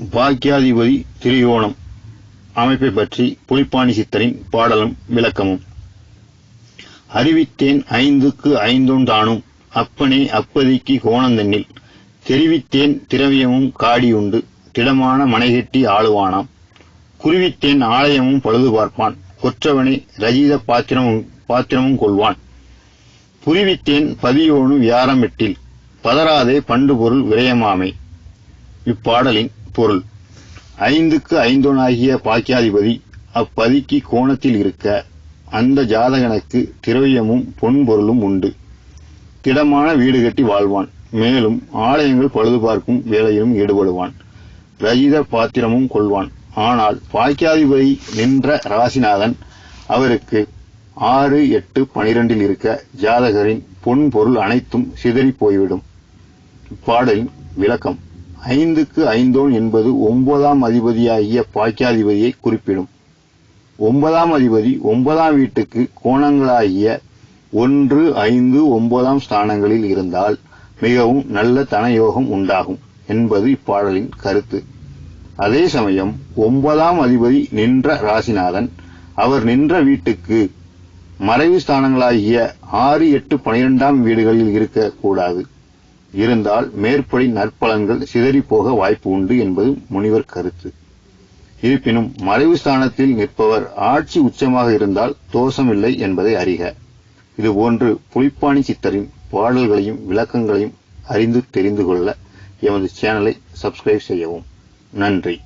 பாக்கியாதிபதி திரிகோணம். அமைப்பை பற்றி புலிப்பாணி சித்தரின் பாடலும் விளக்கமும். அறிவித்தேன் ஐந்துக்கு ஐந்தொன்றானும் அப்பனே அப்பதிக்கு கோணந்தன்னில். தெரிவித்தேன் திரவியமும் காடியுண்டு திடமான மனைகட்டி ஆளுவானாம். குருவித்தேன் ஆலயமும் பழுது பார்ப்பான் கொற்றவனே ரஜித பாத்திரமும் பாத்திரமும் கொள்வான். புரிவித்தேன் பதியோனு வியாரமெட்டில் பதறாதே பண்டு பொருள் விரயமாமை. இப்பாடலின் பொருள். ஐந்துக்கு ஐந்தோனாகிய பாக்கியாதிபதி அப்பதிக்கு கோணத்தில் இருக்க அந்த ஜாதகனுக்கு திரவியமும் பொன்பொருளும் உண்டு. திடமான வீடு கட்டி வாழ்வான். மேலும் ஆலயங்கள் பழுது பார்க்கும் வேலையிலும் ஈடுபடுவான். ரஜித பாத்திரமும் கொள்வான். ஆனால் பாக்கியாதிபதி நின்ற ராசிநாதன் அவருக்கு ஆறு எட்டு பனிரெண்டில் இருக்க ஜாதகரின் பொன் பொருள் அனைத்தும் சிதறி போய்விடும். இப்பாடலின் விளக்கம். ஐந்துக்கு ஐந்தோன் என்பது ஒன்பதாம் அதிபதியாகிய பாக்கியாதிபதியை குறிப்பிடும். ஒன்பதாம் அதிபதி ஒன்பதாம் வீட்டுக்கு கோணங்களாகிய ஒன்று ஐந்து ஒன்பதாம் ஸ்தானங்களில் இருந்தால் மிகவும் நல்ல தனயோகம் உண்டாகும் என்பது இப்பாடலின் கருத்து. அதே சமயம் ஒன்பதாம் அதிபதி நின்ற ராசிநாதன் அவர் நின்ற வீட்டுக்கு மறைவு ஸ்தானங்களாகிய ஆறு எட்டு பனிரெண்டாம் வீடுகளில் இருக்கக்கூடாது. இருந்தால் மேற்படி நற்பலன்கள் சிதறி போக வாய்ப்பு உண்டு என்பது முனிவர் கருத்து. இருப்பினும் மறைவு ஸ்தானத்தில் நிற்பவர் ஆட்சி உச்சமாக இருந்தால் தோஷமில்லை என்பதை அறிக. இதுபோன்று புலிப்பாணி சித்தரின் பாடல்களையும் விளக்கங்களையும் அறிந்து தெரிந்து கொள்ள எமது சேனலை சப்ஸ்கிரைப் செய்யவும். நன்றி.